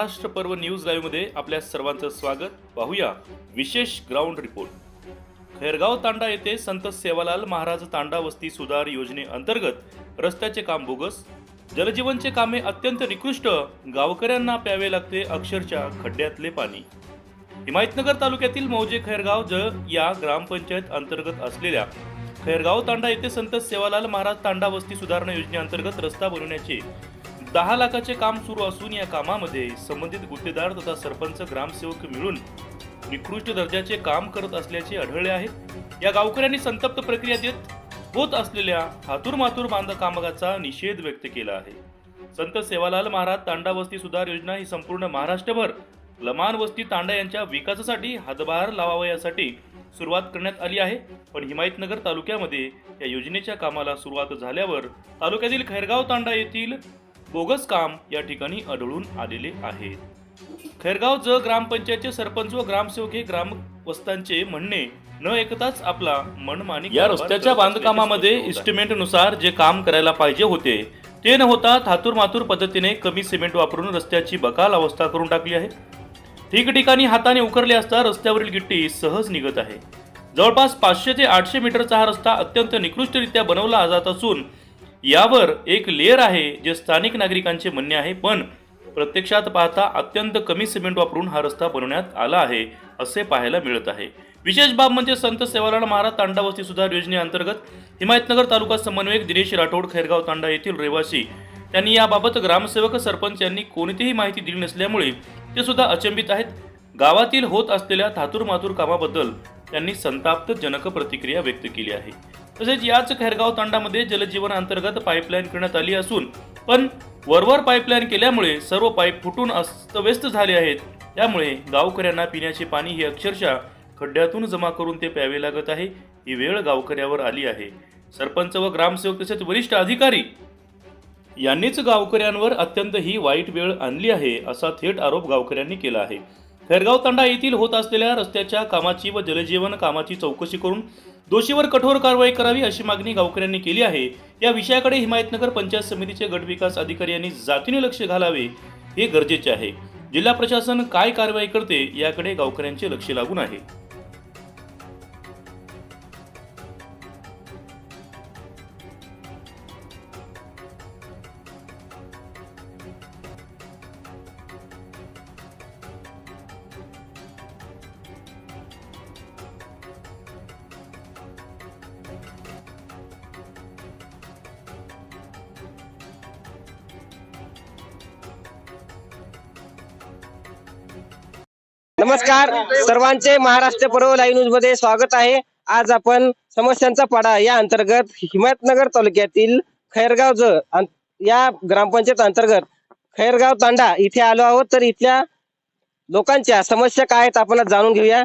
महाराष्ट्र पर्व न्यूज लाईव्हमध्ये आपल्या सर्वांचं स्वागत. पाहूया विशेष ग्राउंड रिपोर्ट. खैरगाव तांडा येथे संत सेवालाल महाराज तांडा वस्ती सुधार योजनेअंतर्गत रस्त्याचे काम बोगस. जलजीवनचे कामे अत्यंत निकृष्ट. गावकऱ्यांना प्यावे लागते अक्षरशः खड्ड्यातले पाणी. हिमायतनगर तालुक्यातील मौजे खैरगाव ज या ग्रामपंचायत अंतर्गत असलेल्या खैरगाव तांडा येथे संत सेवालाल महाराज तांडा वस्ती सुधारणा योजनेअंतर्गत रस्ता बनवण्याचे दहा लाखाचे काम सुरू असून या कामामध्ये संबंधित गुत्तेदार तथा सरपंच ग्रामसेवक मिळून निकृष्ट दर्जाचे काम करत असल्याचे आढळले आहे. या गावकऱ्यांनी संतप्त प्रक्रिया देत होत असलेल्या हातूर मातूर बांधकामाचा निषेध व्यक्त केला आहे. संत सेवालाल महाराज तांडा वस्ती सुधार योजना ही संपूर्ण महाराष्ट्रभर लमान वस्ती तांडा यांच्या विकासासाठी हातभार लावावा यासाठी सुरुवात करण्यात आली आहे. पण हिमायतनगर तालुक्यामध्ये या योजनेच्या कामाला सुरुवात झाल्यावर तालुक्यातील खैरगाव तांडा येथील बोगस काम या ठिकाणी आढळून आलेले आहे. खैरगाव ज ग्रामपंचायतचे सरपंच व ग्रामसेवक हे ग्रामवस्तांचे म्हणणे न ऐकताच आपला मनमानी या रस्त्याच्या बांधकामामध्ये इस्टिमेंटनुसार जे काम करायला पाहिजे होते ते न होता थातूर मातूर पद्धतीने कमी सिमेंट वापरून रस्त्याची बकाल अवस्था करून टाकली आहे. ठिकठिकाणी हाताने उकरले असता रस्त्यावरील गिट्टी सहज निघत आहे. जवळपास पाचशे ते आठशे मीटरचा हा रस्ता अत्यंत निकृष्टरित्या बनवला जात असून यावर एक लेअर आहे जे स्थानिक नागरिकांचे म्हणणे आहे पण प्रत्यक्षात पाहता अत्यंत कमी सिमेंट वापरून हा रस्ता बनवण्यात आला आहे असे पाहायला मिळत आहे. विशेष बाब म्हणजे संत सेवालाल महाराज तांडा वस्ती सुधार योजनेअंतर्गत हिमायतनगर तालुका समन्वयक दिनेश राठोड खैरगाव तांडा येथील रहिवासी. त्यांनी याबाबत ग्रामसेवक सरपंच यांनी कोणतीही माहिती दिली नसल्यामुळे ते सुद्धा अचंबित आहेत. गावातील होत असलेल्या थातूर मातूर कामाबद्दल त्यांनी संताप्तजनक प्रतिक्रिया व्यक्त केली आहे. तसेच याच खैरगाव तांडामध्ये जलजीवन अंतर्गत पाईपलाईन करण्यात आली असून पण वरवर पाईपलाईन केल्यामुळे सर्व पाईप फुटून अस्तव्यस्त झाले आहेत. त्यामुळे गावकऱ्यांना पिण्याचे पाणी हे अक्षरशः खड्ड्यातून जमा करून ते प्यावे लागत आहे. ही वेळ गावकऱ्यावर आली आहे. सरपंच व ग्रामसेवक तसेच वरिष्ठ अधिकारी यांनीच गावकऱ्यांवर अत्यंत ही वाईट वेळ आणली आहे असा थेट आरोप गावकऱ्यांनी केला आहे. खैरगाव तांडा येथील होत असलेल्या रस्त्याच्या कामाची व जलजीवन कामाची चौकशी करून दोषीवर कठोर कारवाई करावी अशी मागणी गावकऱ्यांनी केली आहे. या विषयाकडे हिमायतनगर पंचायत समितीचे गटविकास अधिकारी यांनी जातीने लक्ष घालावे हे गरजेचे आहे. जिल्हा प्रशासन काय कारवाई करते याकडे गावकऱ्यांचे लक्ष लागून आहे. नमस्कार. सर्वांचे महाराष्ट्र पर्व लाईव्ह न्यूजमध्ये स्वागत आहे. आज आपण समस्यांचा पाडा या अंतर्गत हिमायतनगर तालुक्यातील खैरगाव ज या ग्रामपंचायत अंतर्गत खैरगाव तांडा इथे आलो आहोत. तर इथल्या लोकांच्या समस्या काय आहेत आपण जाणून घेऊया.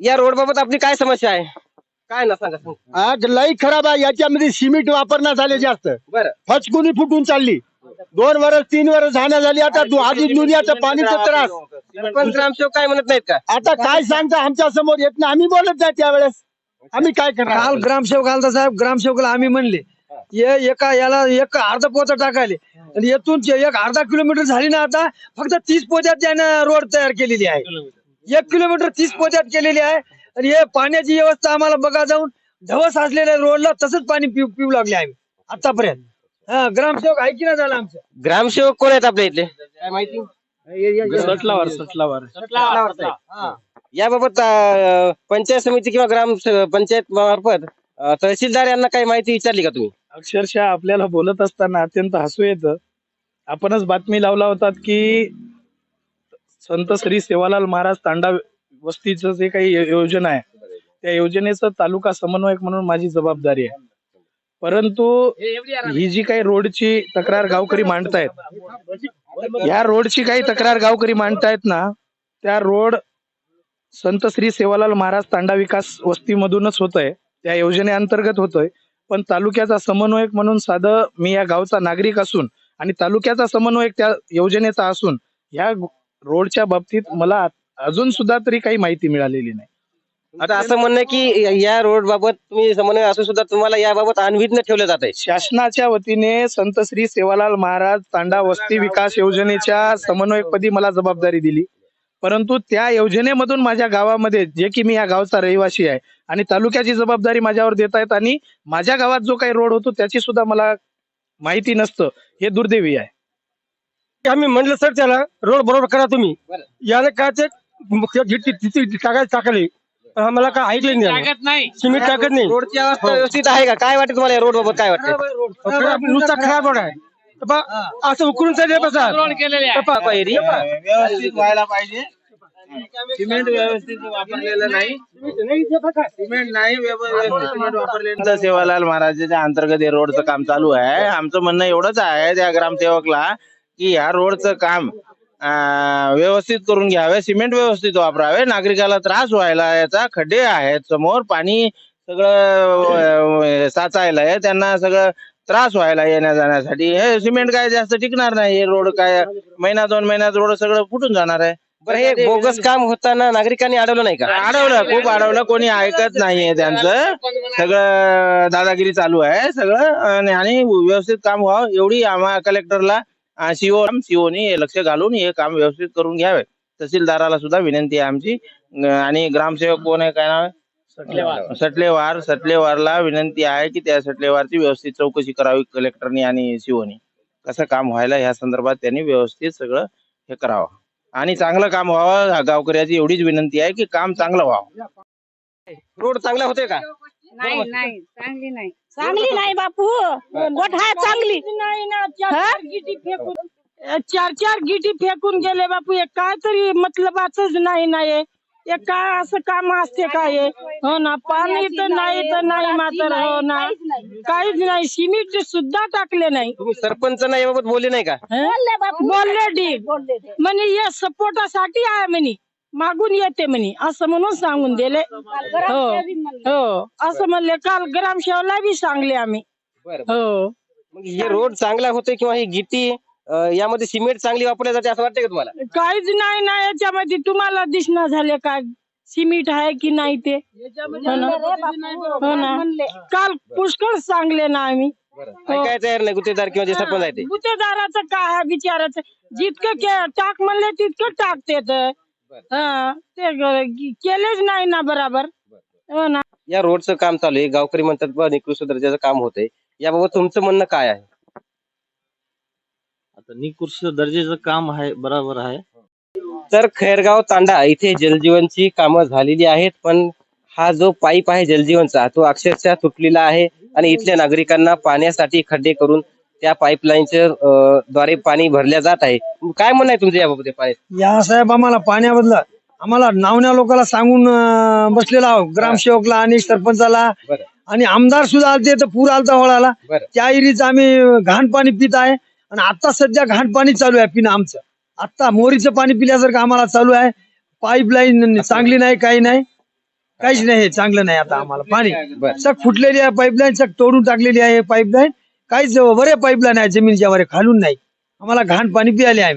या रोड बाबत आपली काय समस्या आहे? काय ना सांगा. आज लई खराब आहे. याच्यामध्ये सिमेंट वापरण्यात आले जास्त. बरं. फचकुनी फुटून चालली. दोन वर्ष तीन वर्ष झाल्या झाली. आता आधी दुनियाचं पाणीचा त्रास. पण ग्रामसेवक काय म्हणत नाहीत का? आता काय सांगता आमच्यासमोर येत नाही. आम्ही बोलत नाही त्यावेळेस. आम्ही काय काल करणार ग्रामसेवक आलता साहेब. ग्रामसेवकाला आम्ही म्हणले ये एका याला एक अर्धा पोता टाकायले. आणि येथून जे एक अर्धा किलोमीटर झाली ना आता फक्त तीस पोत्यात त्यानं रोड तयार केलेली आहे. एक किलोमीटर तीस पोत्यात केलेली आहे. आणि हे पाण्याची व्यवस्था आम्हाला बघा जाऊन धवस असलेल्या रोडला तसंच पाणी पिऊ पिऊ लागले आम्ही आतापर्यंत. हा ग्रामसेवक ऐकी ना झाला आमचं. ग्रामसेवक कोण आहेत आपल्या इथले? काय माहिती? सटलावर सटलावर. हा. याबाबत अं, पंचायत समिती किंवा ग्राम स- पंचायत मार्फत अं, तहसीलदार यांना काही माहिती विचारली का तुम्ही? अक्षरशः आपल्याला बोलत असताना अत्यंत हसू येतं. आपणच बातमी लावला होतात की संत श्री सेवालाल महाराज तांडा वस्तीचं जे काही यो- योजना आहे त्या योजनेचं तालुका समन्वयक म्हणून माझी जबाबदारी आहे. परंतु ही जी काही रोडची तक्रार गावकरी मांडतायत या रोडची काही तक्रार गावकरी मांडतायत ना त्या रोड संत श्री सेवालाल महाराज तांडा विकास वस्तीमधूनच होतोय. त्या योजनेअंतर्गत होतोय. पण तालुक्याचा समन्वयक म्हणून साधं मी या गावचा नागरिक असून आणि तालुक्याचा समन्वयक त्या योजनेचा असून या रोडच्या बाबतीत मला अजून सुद्धा तरी काही माहिती मिळालेली नाही. आता असं म्हणणं आहे की या रोड बाबत तुम्ही समन्वय असू सुद्धा तुम्हाला याबाबत अन्विज्ञ ठेवलं जात आहे. शासनाच्या वतीने संत श्री सेवालाल महाराज तांडा वस्ती विकास योजनेच्या समन्वयकपदी मला जबाबदारी दिली. परंतु त्या योजनेमधून माझ्या गावामध्ये जे की मी या गावचा रहिवासी आहे आणि तालुक्याची जबाबदारी माझ्यावर देत आहेत आणि माझ्या गावात जो काही रोड होतो त्याची सुद्धा मला माहिती नसतं. हे दुर्दैवी आहे. आम्ही म्हणलं सर त्याला रोड बरोबर करा तुम्ही. याने काय ते टाकायला टाकले. आम्हाला काय ऐकले नाही सिमेंट टाकत नाही. रोडची अवस्था व्यवस्थित आहे का? काय वाटतं तुम्हाला रोड बाबत काय वाटतं? खराब- नुसता खराब रोड आहे. तर बा, असं उकरून चालले बसा. एरिया व्यवस्थित व्हायला पाहिजे. सिमेंट व्यवस्थित वापरलेलं नाही. सिमेंट नाही व्यवस्थित सिमेंट वापरलेलं सेवालाल महाराजाच्या अंतर्गत हे रोडचं काम चालू आहे. आमचं म्हणणं एवढंच आहे त्या ग्रामसेवकला की ह्या रोडचं काम व्यवस्थित करून घ्यावे सिमेंट व्यवस्थित वापरावे. नागरिकाला त्रास व्हायला याचा खड्डे आहेत समोर पाणी सगळं साचायला आहे. त्यांना सगळं त्रास व्हायला येण्या जाण्यासाठी हे सिमेंट काय जास्त टिकणार नाही. हे रोड काय महिना दोन महिन्यात रोड सगळं फुटून जाणार आहे. बरं हे बोगस काम होताना नागरिकांनी अडवलं नाही का? अडवलं खूप अडवलं. कोणी ऐकत नाहीये त्यांचं. सगळं दादागिरी चालू आहे सगळं. आणि आणि व्यवस्थित काम व्हावं. एवढी आम्हा कलेक्टरला सीओ सीओनी लक्ष घालून हे काम व्यवस्थित करून घ्यावे. तहसीलदाराला सुद्धा विनंती आहे आमची. आणि ग्रामसेवक कोण आहे काय नाव आहे? सटलेवार. सटलेवारला विनंती आहे की त्या सटलेवारची व्यवस्थित चौकशी करावी कलेक्टरनी आणि सीओनी कसं काम व्हायला ह्या संदर्भात त्यांनी व्यवस्थित सगळं हे करावं. आणि चांगलं काम व्हावं गावकऱ्याची एवढीच विनंती आहे की काम चांगलं व्हावं. रोड चांगला होतोय का? नाही नाही चांगली नाही. चांगली नाही बापू. कोठ चांगली. नाही ना चार हा? चार गिटी फेकून चार चार गिटी फेकून गेले बापू हे काय तरी मतलबाच नाही ना हे. हे काय असं काम असते काय हे? हो ना पाणी तर नाही तर नाही मात्र हो ना. काहीच नाही. सिमेंट सुद्धा टाकले नाही. तुम्ही सरपंचांना याबाबत बोलले नाही का? बोलले बापू. बोलले डी बोलले ते. म्हणे हे सपोर्टासाठी आहे म्हणे. मागून येते म्हणे. असं म्हणून सांगून दिले. हो. हो. असं म्हणले काल ग्रामसेवला बी सांगले आम्ही. बरं हो. मग हे रोड चांगला होतोय किंवा ही गिट्टी अं, यामध्ये सिमेंट चांगली वापरली जाते असं वाटतंय का तुम्हाला? काहीच नाही ना याच्यामध्ये तुम्हाला दिसणार झाले काय सिमेंट आहे की नाही ते? हो ना. हो ना. काल पुष्कळ सांगले ना आम्ही. ऐकाय तयार नाही गुत्तेदार किंवा जे सरपंच आहे ते? गुत्तेदाराचं काय आहे बिचाराचं? जितकं के- टाक म्हणले तितकं टाकते तर. हा ते ग- केलेच नाही ना बराबर. हो ना. या रोडचं काम चालू आहे. गावकरी म्हणतात बा निकृष्ट दर्जाचं काम होतंय. याबाबत तुमचं म्हणणं काय आहे? आता निकृष्ट दर्जाचं काम आहे बरोबर आहे. तर खैरगाव तांडा इथे जलजीवनची कामं झालेली आहेत पण हा जो पाईप आहे जलजीवनचा तो अक्षरशः तुटलेला आहे आणि इथल्या नागरिकांना पाण्यासाठी खड्डे करून त्या पाईपलाईनच्या द्वारे पाणी भरल्या जात आहे. काय म्हणणं आहे तुमचं याबाबत या पाणी या साहेब आम्हाला पाण्याबद्दल आम्हाला नावन्या लोकांना सांगून बसलेला आहोत. ग्रामसेवकला आणि सरपंचाला. आणि आमदार सुद्धा आलते तर पूर आलता होळाला बरं. त्या एरीच आम्ही घाण पाणी पित आहे. आणि आता सध्या घाण पाणी चालू आहे पिणं आमचं. आता मोरीचं पाणी पिल्यासारखं आम्हाला चालू आहे. पाईपलाईन चांगली नाही काही नाही. काहीच नाही हे चांगलं नाही आता आम्हाला. पाणी. सग फुटलेली आहे पाईपलाईन सग तोडून टाकलेली आहे पाईपलाईन. काहीच बरे पाईपलाईन आहे जमिनीच्या वर खालून नाही. आम्हाला घाण पाणी पियाले आहे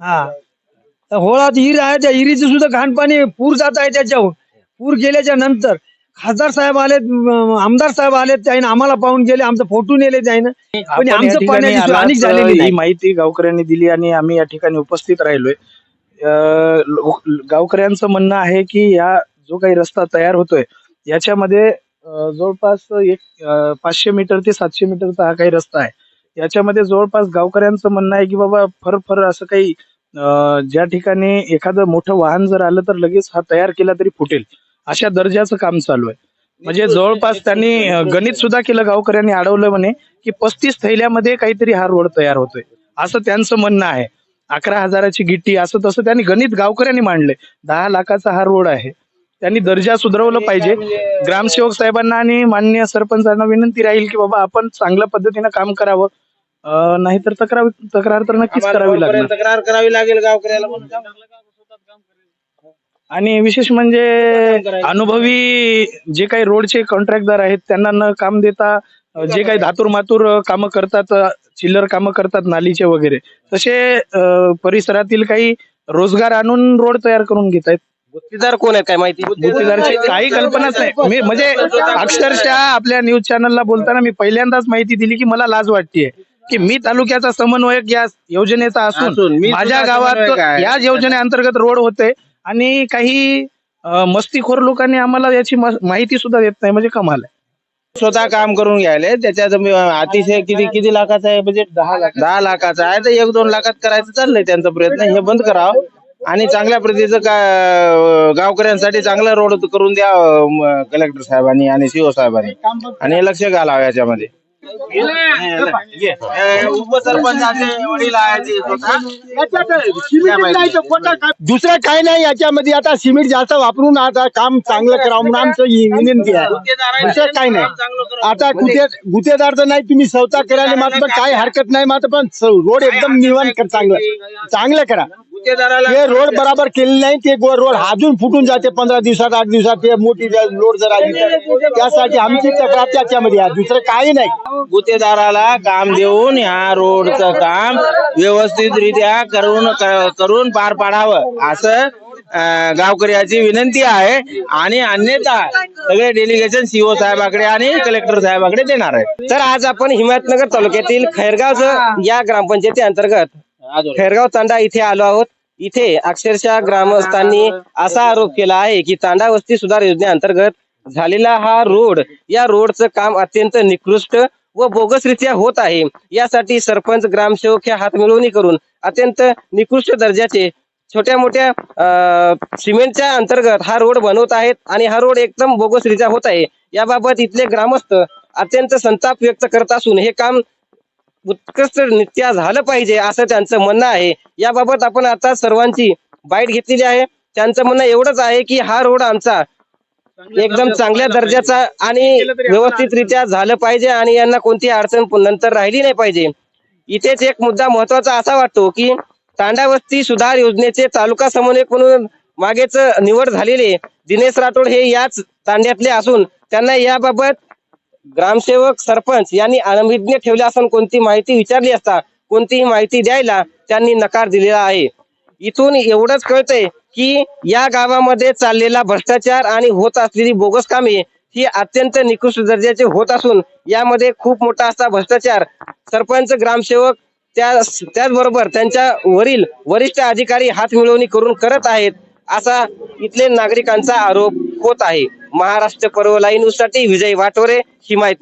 हा. होळात हिर आहे त्या हिरीचं सुद्धा घाण पाणी पूर जात आहे त्याच्यावर पूर गेल्याच्यानंतर. खासदार साहेब आले आमदार साहेब आले त्याने आम्हाला पाहून गेले आमचं फोटो नेले त्याने. पण आमचं पाण्याची अनेक झालेली ही नाही. माहिती गावकऱ्यांनी दिली आणि आम्ही या ठिकाणी उपस्थित राहिलोय. गावकऱ्यांचं म्हणणं आहे की या जो काही रस्ता तयार होतोय याच्यामध्ये अं, जवळपास एक अं, पाचशे मीटर ते सातशे मीटरचा हा काही रस्ता आहे. याच्यामध्ये जवळपास गावकऱ्यांचं म्हणणं आहे की बाबा फर फर असं काही अं, ज्या ठिकाणी एखादं मोठं वाहन जर आलं तर लगेच हा तयार केला तरी फुटेल. अशा दर्जाचं काम चालू आहे. म्हणजे जवळपास त्यांनी गणित सुद्धा केलं गावकऱ्यांनी अडवलं म्हणे की पस्तीस थैल्यामध्ये काहीतरी हा रोड तयार होतोय. असं त्यांचं म्हणणं आहे. अकरा हजाराची गिट्टी असं तसं त्यांनी गणित गावकऱ्यांनी मांडलंय. दहा लाखाचा हा रोड आहे. त्यांनी दर्जा सुधारवलं पाहिजे. ग्रामसेवक साहेबांना आणि माननीय सरपंचांना विनंती राहील की बाबा आपण चांगल्या पद्धतीनं काम करावं. नाहीतर तक्रार तक्रार तर नक्कीच करावी लागणार. तक्रार करावी लागेल गावकऱ्याला आणि विशेष म्हणजे अनुभवी जे काही रोडचे कॉन्ट्रॅक्टदार आहेत त्यांना न काम देता जे काही धातूर मातूर कामं करतात चिल्लर कामं करतात नालीचे वगैरे. तसे परिसरातील काही रोजगार आणून रोड तयार करून घेत आहेत गुत्तेदार कोण आहेत काय माहिती? गुत्तेदारची काही कल्पनाच नाही. मी म्हणजे अक्षरशः आपल्या न्यूज चॅनलला बोलताना मी पहिल्यांदाच माहिती दिली की मला लाज वाटतेय. की मी तालुक्याचा समन्वयक या योजनेचा असून मी माझ्या सुद्धा गावात समन्वयक आहे. या योजनेअंतर्गत रोड होते आणि काही अं, मस्तीखोर लोकांनी आम्हाला याची मा- माहिती सुद्धा देत नाही. म्हणजे कमाल आहे. स्वतः काम करून घ्यायले. त्याच्यात मी अतिशय किती किती लाखाचा आहे? बजेट दहा लाख दहा लाखाचा आहे. तर एक दोन लाखात करायचं चाललंय त्यांचा प्रयत्न. हे बंद करावं. आणि चांगल्या प्रतीचं का गावकऱ्यांसाठी चांगला रोड करून द्या कलेक्टर साहेबांनी आणि सीओ साहेबांनी. आणि हे लक्ष घालावं याच्यामध्ये. उपसरपंचाचे वडील आहेत ते स्वतः. दुसरं काय नाही याच्यामध्ये. आता सिमेंट जास्त वापरून आता काम चांगलं करावं म्हणून आमचं ही विनंती आहे. दुसरं काय नाही. आता गुते गुतेदार तर नाही तुम्ही स्वतः करायला मात्र काय हरकत नाही मात्र पण रोड एकदम निवांत कर चांगलं. चांगलं करा. ते रोड बराबर केले नाही ते गो- रोड अजून फुटून जाते पंधरा दिवसात आठ दिवसात ते मोठी लोड जर आली तर. त्यासाठी आमची तक्रार त्याच्यामध्ये आहे. दुसरं काही नाही. गुत्तेदाराला काम देऊन ह्या रोडचं काम व्यवस्थितरित्या करून क- करून पार पाडावं. असं अं, गावकऱ्याची विनंती आहे आणि अन्यथा सगळे डेलिगेशन सीओ साहेबाकडे आणि कलेक्टर साहेबाकडे देणार आहे. तर आज आपण हिमायतनगर तालुक्यातील खैरगाव या ग्रामपंचायती अंतर्गत खैरगाव तांडा इथे आलो आहोत. इथे अक्षरशः ग्रामस्थांनी असा आरोप केला आहे की तांडा वस्ती सुधार योजनेअंतर्गत झालेला हा रोड या रोडचं काम अत्यंत निकृष्ट व बोगसरित्या होत आहे. यासाठी सरपंच ग्रामसेवक ह्या हातमिळवणी करून अत्यंत निकृष्ट दर्जाचे छोट्या मोठ्या अं, सिमेंटच्या अंतर्गत हा रोड बनवत आहेत आणि हा रोड एकदम बोगसरित्या होत आहे. याबाबत इथले ग्रामस्थ अत्यंत संताप व्यक्त करत असून हे काम उत्कृष्ट नित्या झालं पाहिजे असं त्यांचं म्हणणं आहे. याबाबत आपण आता सर्वांची बाईट घेतलेली आहे. त्यांचं म्हणणं एवढंच आहे की हा रोड आमचा एकदम चांगल्या दर्जाचा आणि व्यवस्थितरित्या झालं पाहिजे आणि यांना कोणती अडचण नंतर राहिली नाही पाहिजे. इथेच एक मुद्दा महत्त्वाचा असा वाटतो की तांडावस्ती सुधार योजनेचे तालुका समन्वयक म्हणून मागेच निवड झालेले दिनेश राठोड हे याच तांड्यातले असून त्यांना याबाबत ग्रामसेवक सरपंच यांनी अनभिज्ञ ठेवले असून कोणती माहिती विचारली असता कोणतीही माहिती द्यायला त्यांनी नकार दिलेला आहे. इथून एवढंच कळतंय की या गावामध्ये चाललेला भ्रष्टाचार आणि होत असलेली बोगस कामे ही अत्यंत निकृष्ट दर्जाचे होत असून यामध्ये खूप मोठा असा भ्रष्टाचार सरपंच ग्रामसेवक त्या त्याचबरोबर त्यांच्या वरील वरिष्ठ अधिकारी हात मिळवणी करून करत आहेत असा इथले नागरिकांचा आरोप होत आहे. महाराष्ट्र पर्व लाईन साठी विजय वाटोरे हिमायत